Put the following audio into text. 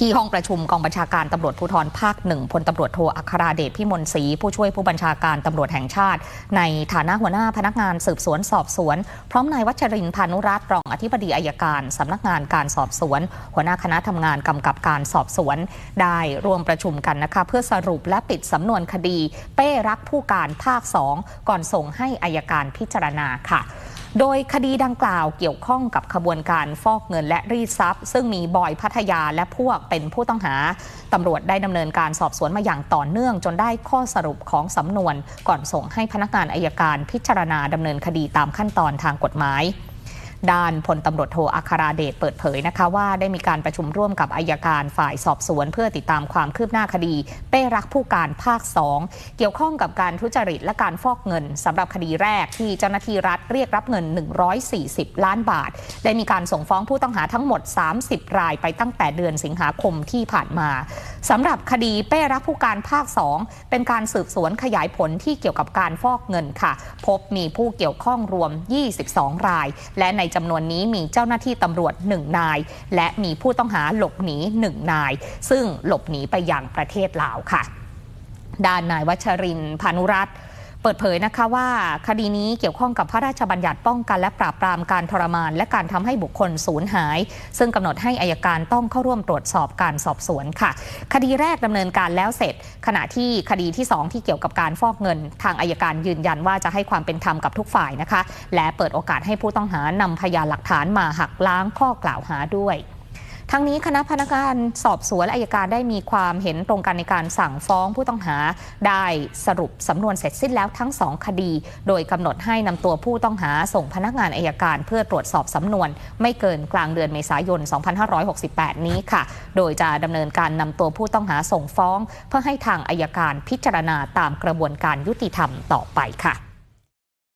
ที่ห้องประชุมกองบัญชาการตำรวจภูธรภาคหนึ่งพลตำรวจโทอัคราเดชพิมลศรีผู้ช่วยผู้บัญชาการตำรวจแห่งชาติ ในฐานะหัวหน้าพนักงานสืบสวนสอบสวน พร้อมนายวัชรินพานุรัตน์รองอธิบดีอายการสำนักงานการสอบสวน หัวหน้าคณะทำงานกำกับการสอบสวน ได้ร่วมประชุมกันนะคะเพื่อสรุปและปิดสำนวนคดี เป้รักผู้การภาค 2 ก่อนส่งให้อายการพิจารณาค่ะ โดยคดีดังกล่าวเกี่ยวข้องกับขบวนการฟอกเงินและรีดทรัพย์ ซึ่งมีบอยพัทยาและพวกเป็นผู้ต้องหาตำรวจได้ดำเนินการสอบสวนมาอย่างต่อเนื่อง จนได้ข้อสรุปของสำนวน ก่อนส่งให้พนักงานอายการพิจารณาดำเนินคดีตามขั้นตอนทางกฎหมาย ด้านพลตำรวจโทอัคราเดชเปิดเผยนะคะว่าได้มีการประชุมร่วมกับอายการฝ่ายสอบสวน เพื่อติดตามความคืบหน้าคดี เป้รักผู้การภาค 2 เกี่ยวข้องกับการทุจริตและการฟอกเงินสำหรับคดีแรกที่เจ้าหน้าที่รัฐเรียกรับเงิน 140 ล้านบาท ได้มีการส่งฟ้องผู้ต้องหาทั้งหมด 30 รายไปตั้งแต่เดือนสิงหาคมที่ผ่านมาสำหรับคดีเป้รักผู้การภาค 2 เป็นการสืบสวนขยายผลที่เกี่ยวกับการฟอกเงินค่ะ พบมีผู้เกี่ยวข้องรวม 22 ราย และในจำนวนนี้มีเจ้าหน้าที่ตำรวจ 1 นาย และมีผู้ต้องหาหลบหนี 1 นาย ซึ่งหลบหนีไปยังประเทศลาวค่ะ ด้านนายวัชรินพานุรัตน์ เปิดเผยนะคะว่าคดีนี้เกี่ยวข้องกับพระราชบัญญัติป้องกันและปราบปรามการทรมาน และการทำให้บุคคลสูญหาย ซึ่งกำหนดให้อายการต้องเข้าร่วมตรวจสอบการสอบสวนค่ะ คดีแรกดำเนินการแล้วเสร็จ ขณะที่คดีที่ 2 ที่เกี่ยวกับการฟอกเงิน ทางอายการยืนยันว่าจะให้ความเป็นธรรมกับทุกฝ่ายนะคะ และเปิดโอกาสให้ผู้ต้องหานำพยานหลักฐานมาหักล้างข้อกล่าวหาด้วย ทั้งนี้คณะพนักงานสอบสวนและอายการได้มีความเห็นตรงกันในการสั่งฟ้องผู้ต้องหา ได้สรุปสำนวนเสร็จสิ้นแล้วทั้งสองคดี โดยกำหนดให้นำตัวผู้ต้องหาส่งพนักงานอายการ เพื่อตรวจสอบสำนวน ไม่เกินกลางเดือนเมษายน 2568 นี้ค่ะ โดยจะดำเนินการนำตัวผู้ต้องหาส่งฟ้อง เพื่อให้ทางอายการพิจารณาตามกระบวนการยุติธรรมต่อไปค่ะ